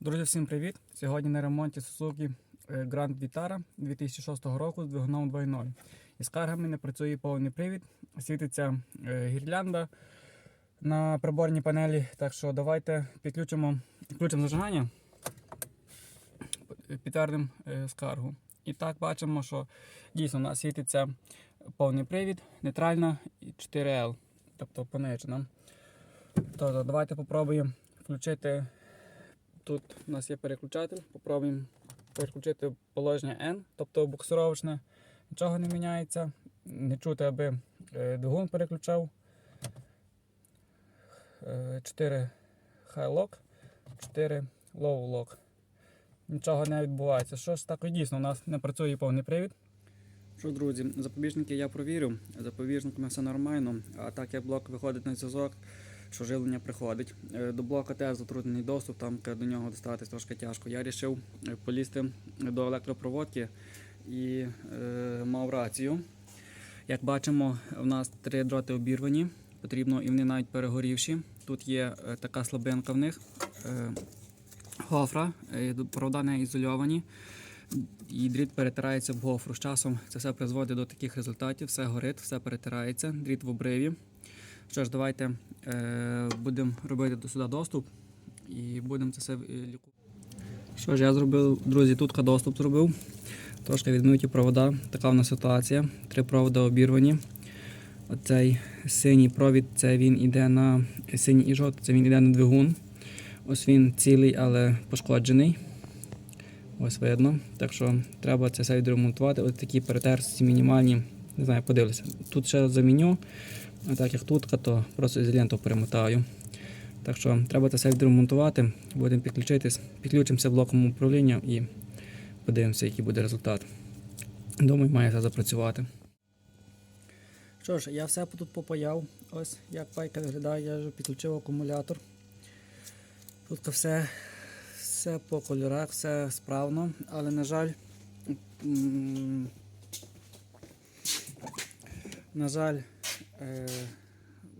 Друзі, всім привіт! Сьогодні на ремонті Suzuki е, Grand Vitara 2006 року з двигуном 2.0. Із каргами не працює повний привід, світиться е, гірлянда на приборній панелі. Так що давайте підключимо включимо зажигання, підтвердимо е, скаргу. І так бачимо, що дійсно у нас світиться повний привід, нейтральна і 4L, тобто понижена. Тобто, давайте спробуємо включити. Тут у нас є переключатель. Попробуємо переключити положення N, тобто буксировочне. Нічого не міняється. Не чути, аби е, двигун переключав. 4 high lock, 4 low lock. Нічого не відбувається. Що ж так дійсно, у нас не працює повний привід. Що, друзі, запобіжники я провірив. Запобіжниками все нормально, а так як блок виходить на зв'язок, що живлення приходить. Е, До блока теж затруднений доступ, там до нього достатись трошки тяжко. Я вирішив полізти до електропроводки і е, мав рацію. Як бачимо, в нас три дроти обірвані, потрібно і вони навіть перегорівші. Тут є е, така слабинка в них. Е, гофра, е, провода не ізольовані. І дріт перетирається в гофру. З часом це все призводить до таких результатів, все горить, все перетирається, дріт в обриві. Що ж, давайте е, будемо робити до сюди доступ і будемо це все е, лікувати. Що ж, я зробив, друзі, тут доступ зробив. Трошки відмиті провода. Така в нас ситуація. Три провода обірвані. Оцей синій провід це він іде на синій і жовтий, це він іде на двигун. Ось він цілий, але пошкоджений. Ось видно. Так що треба це все відремонтувати. Ось такі перетерсті мінімальні. Не знаю, подивлюся. Тут ще заміню. А так як тут, то просто ізоленту перемотаю. Так що треба це все відремонтувати. Будемо підключитись, підключимося блоком управління і подивимося, який буде результат. Думаю, має все запрацювати. Що ж, я все тут попаяв. Ось як пайка виглядає, я вже підключив акумулятор. Тут все, все по кольорах, все справно, але, на жаль, на жаль, е,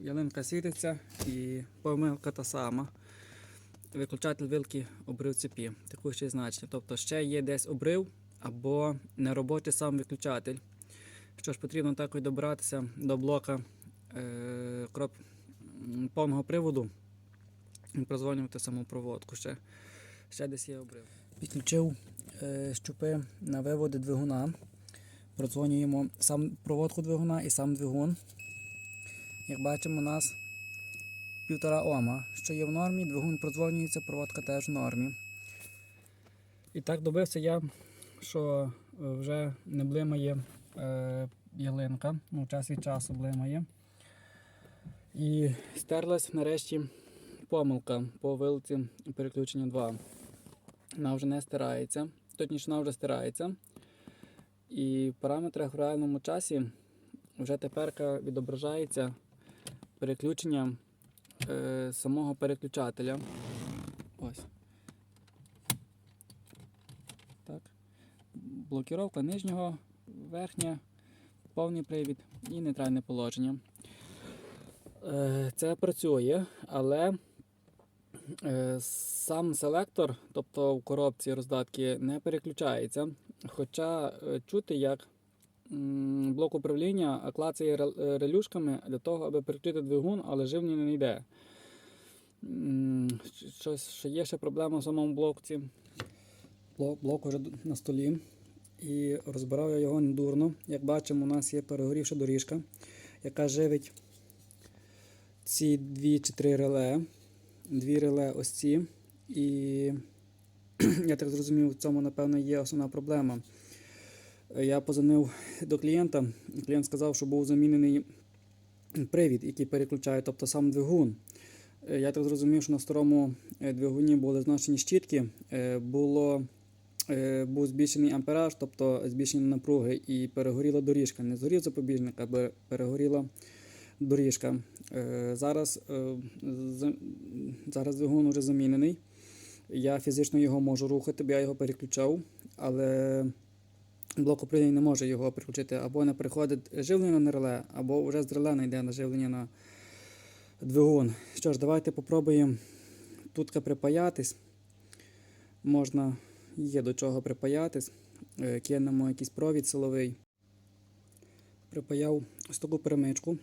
ялинка світиться і помилка та сама. Виключатель вилки обрив цепі, текущий значення. Тобто ще є десь обрив або неробочий сам виключатель. Що ж, потрібно також добиратися до блока е, кроп, повного приводу і прозвонювати саму проводку. Ще, ще десь є обрив. Підключив е, щупи на виводи двигуна. Продзвонюємо сам проводку двигуна і сам двигун. Як бачимо, у нас півтора Ома, що є в нормі, двигун продзвонюється, проводка теж в нормі. І так добився я, що е, вже не блимає е, ялинка, ну, час від часу блимає. І стерлась нарешті помилка по вилці переключення 2. Вона вже не стирається, точніше вона вже стирається. І в параметрах в реальному часі вже тепер відображається переключення е, самого переключателя. Ось. Так. Блокіровка нижнього, верхня, повний привід і нейтральне положення. Е, це працює, але е, сам селектор, тобто в коробці роздатки, не переключається. Хоча е, чути, як блок управління клацає е, релюшками для того, аби переключити двигун, але живлення не йде. Щось, що є ще проблема в самому блокці. Блок, блок вже на столі. І розбирав я його недурно. Як бачимо, у нас є перегорівша доріжка, яка живить ці дві чи три реле. Дві реле ось ці. І я так зрозумів, в цьому, напевно, є основна проблема. Я позвонив до клієнта. Клієнт сказав, що був замінений привід, який переключає, тобто сам двигун. Е, Я так зрозумів, що на старому е, двигуні були зношені щітки, е, було, був збільшений ампераж, тобто збільшені напруги, і перегоріла доріжка. Не згорів запобіжник, а перегоріла доріжка. Зараз, зараз двигун вже замінений. Я фізично його можу рухати, бо я його переключав, але блок управління не може його переключити. Або не приходить живлення на реле, або вже з реле не йде на живлення на двигун. Що ж, давайте попробуємо тут припаятись. можна є до чого припаятись. Е, Кинемо якийсь провід силовий. Припаяв ось таку перемичку.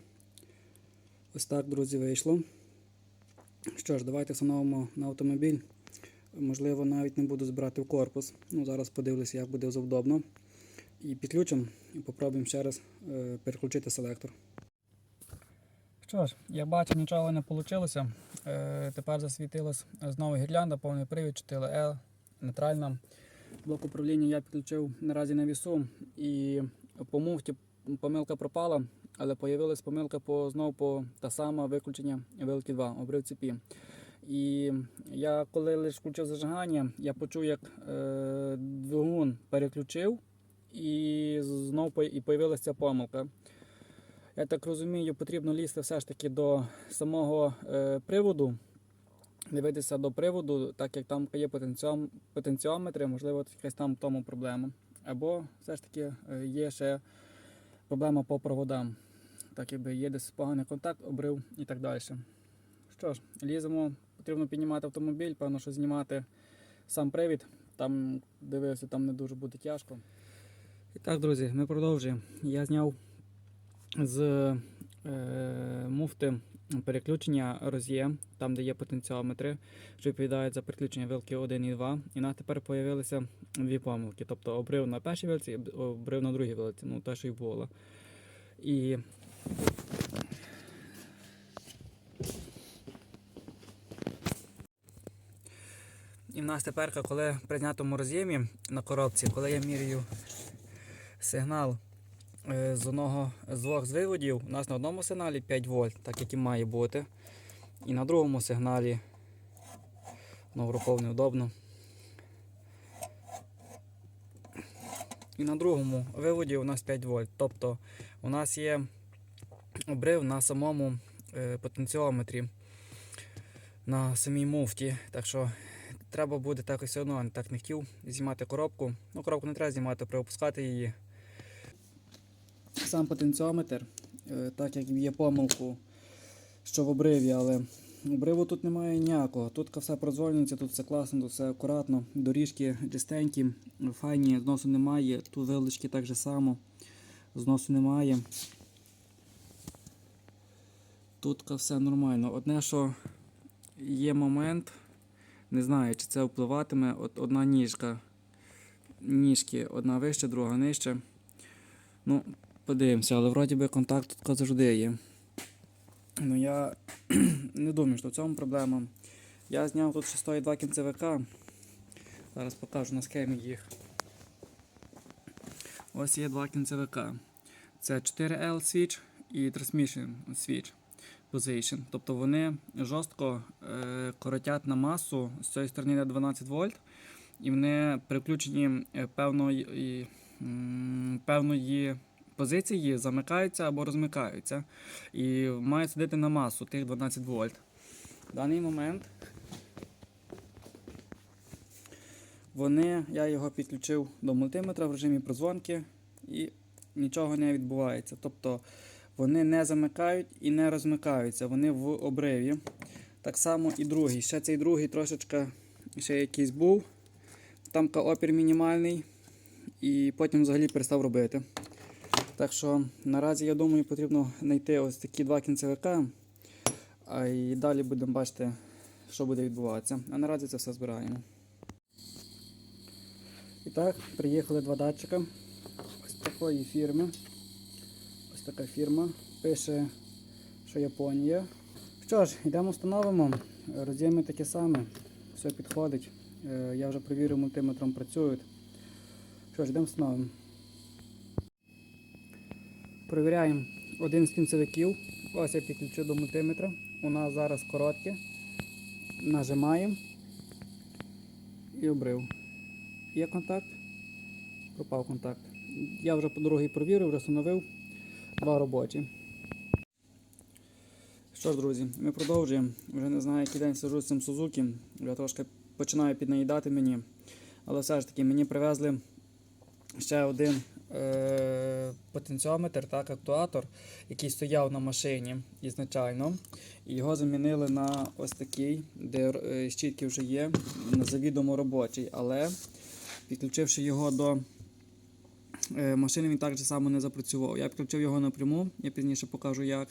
Ось так, друзі, вийшло. Що ж, давайте встановимо на автомобіль. Можливо, навіть не буду збирати в корпус. Ну, зараз подивлюся, як буде завдобно. І підключимо і попробуємо ще раз е, переключити селектор. Що ж, я бачу, нічого не вийшло. Е, тепер засвітилась знову гірлянда, повний привід 4L, нейтральна. Блок управління я підключив наразі на вісу і по муфті помилка пропала, але з'явилась помилка по знову по та сама виключення вилки 2, обрив цепі. І я коли лише включив зажигання, я почув, як е, двигун переключив, і знову і появилася помилка. Я так розумію, потрібно лізти все ж таки до самого е, приводу, дивитися до приводу, так як там є потенціом, потенціометри, можливо, якась там тому проблема. Або все ж таки е, є ще проблема по проводам. Так якби є десь поганий контакт, обрив і так далі. Що ж, ліземо, потрібно піднімати автомобіль, певно, що знімати сам привід. Там дивився, там не дуже буде тяжко. І так, друзі, ми продовжуємо. Я зняв з е, муфти переключення роз'єм, там де є потенціометри, що відповідають за переключення вилки 1 і 2. І нас тепер з'явилися дві помилки. Тобто обрив на першій вилці, і обрив на другій вилці, ну те, що й було. І І в нас тепер, коли при знятому роз'ємі на коробці, коли я міряю сигнал е, з одного з двох виводів, у нас на одному сигналі 5 вольт, так як і має бути. І на другому сигналі, ну, в руков неудобно. І на другому виводі у нас 5 вольт. Тобто у нас є обрив на самому е, потенціометрі, на самій муфті. Так що треба буде так і все одно, так не хотів знімати коробку. Ну, коробку не треба знімати, приопускати її. Сам потенціометр, е, так як є помилку, що в обриві, але обриву тут немає ніякого. Тут все прозвольнюється, тут все класно, тут все акуратно. Доріжки чистенькі, файні, зносу немає. Тут вилочки так же само, зносу немає. Тут все нормально. Одне, що є момент, не знаю, чи це впливатиме. От одна ніжка. Ніжки, одна вище, друга нижче. Ну, подивимося, але вроді би контакт тут завжди є. Ну я не думаю, що в цьому проблема. Я зняв тут ще стоїть два кінцевика. Зараз покажу на схемі їх. Ось є два кінцевика. Це 4L switch і Transmission switch position. Тобто вони жорстко е, коротять на масу з цієї сторони на 12 вольт, і вони приключені е, певної, певної позиції замикаються або розмикаються. І мають сидіти на масу тих 12 вольт. В даний момент вони, я його підключив до мультиметра в режимі прозвонки і нічого не відбувається. Тобто вони не замикають і не розмикаються, вони в обриві. Так само і другий. Ще цей другий трошечка ще якийсь був. Там опір мінімальний, і потім взагалі перестав робити. Так що наразі, я думаю, потрібно знайти ось такі два кінцевика. А і далі будемо бачити, що буде відбуватися. А наразі це все збираємо. І так, приїхали два датчика ось такої фірми. Ось така фірма. Пише, що Японія. Що ж, йдемо встановимо. Роз'єми такі самі. Все підходить. Е, Я вже перевірив, мультиметром працюють. Що ж, йдемо встановимо. Провіряємо один з кінцевиків. Ось я підключив до мультиметра. У нас зараз коротке. Нажимаємо і обрив. Є контакт. Пропав контакт. Я вже по другий провірив, вже встановив два робочі. Що ж, друзі, ми продовжуємо. Вже не знаю, який день сижу з цим Сузуки. Вже трошки починаю піднаїдати мені. Але все ж таки мені привезли ще один потенціометр, так, актуатор, який стояв на машині ізначально. І його замінили на ось такий, де е, щітки вже є, завідомо робочий. Але підключивши його до е, машини, він так же само не запрацював. Я підключив його напряму, я пізніше покажу як.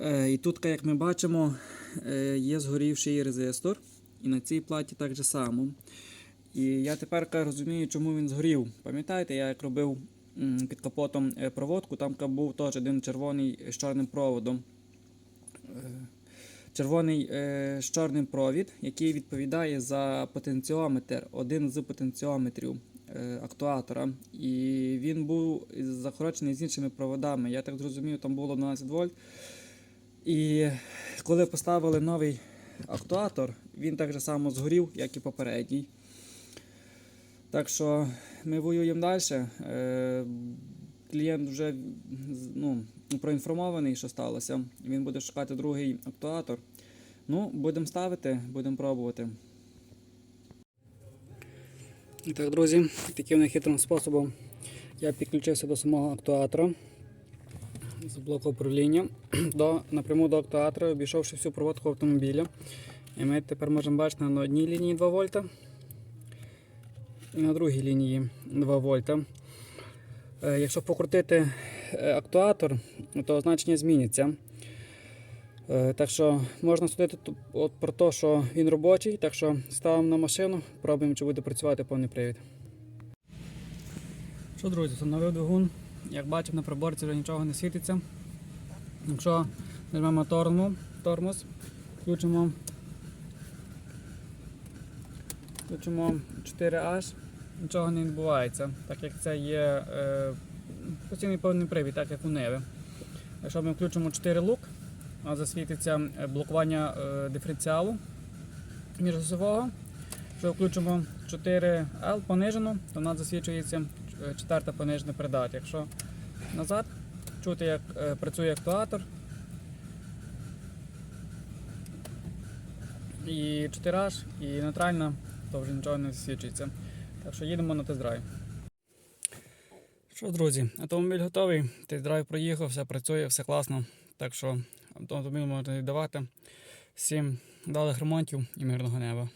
Е, І тут, як ми бачимо, е, є згорівший резистор. І на цій платі так же само. І я тепер розумію, чому він згорів. Пам'ятаєте, я як робив під капотом е, проводку, там був теж один червоний з чорним проводом. Е, Червоний е, з чорним провід, який відповідає за потенціометр, один з потенціометрів актуатора. І він був захорочений з іншими проводами. Я так зрозумів, там було 12 вольт. І коли поставили новий актуатор, він так же само згорів, як і попередній. Так що ми воюємо далі. Е, Клієнт вже ну, проінформований, що сталося. Він буде шукати другий актуатор. Ну, будемо ставити, будемо пробувати. Так, друзі, таким нехитрим способом я підключився до самого актуатора з блоку управління до, напряму до актуатора, обійшовши всю проводку автомобіля. І ми тепер можемо бачити на одній лінії 2 вольта на другій лінії 2 вольта. Е, Якщо покрутити е, актуатор, то значення зміняться. Е, Так що можна судити от про те, що він робочий, так що ставимо на машину, пробуємо, чи буде працювати повний привід. Що, друзі, встановив двигун. Як бачимо, на приборці вже нічого не світиться. Якщо нажмемо тормоз включимо, включимо 4H, нічого не відбувається, так як це є е, постійний повний привід, так як у Неви. Якщо ми включимо 4 лук, у нас засвітиться е, блокування е, диференціалу міжосового. Якщо включимо 4L понижену, то у нас засвічується е, четверта понижена передача. Якщо назад, чути, як е, працює актуатор. І 4H, і нейтральна, то вже нічого не свідчиться. Так що їдемо на тест-драйв. Що, друзі, автомобіль готовий. Тест-драйв проїхав, все працює, все класно. Так що автомобіль можна віддавати. Всім далих ремонтів і мирного неба.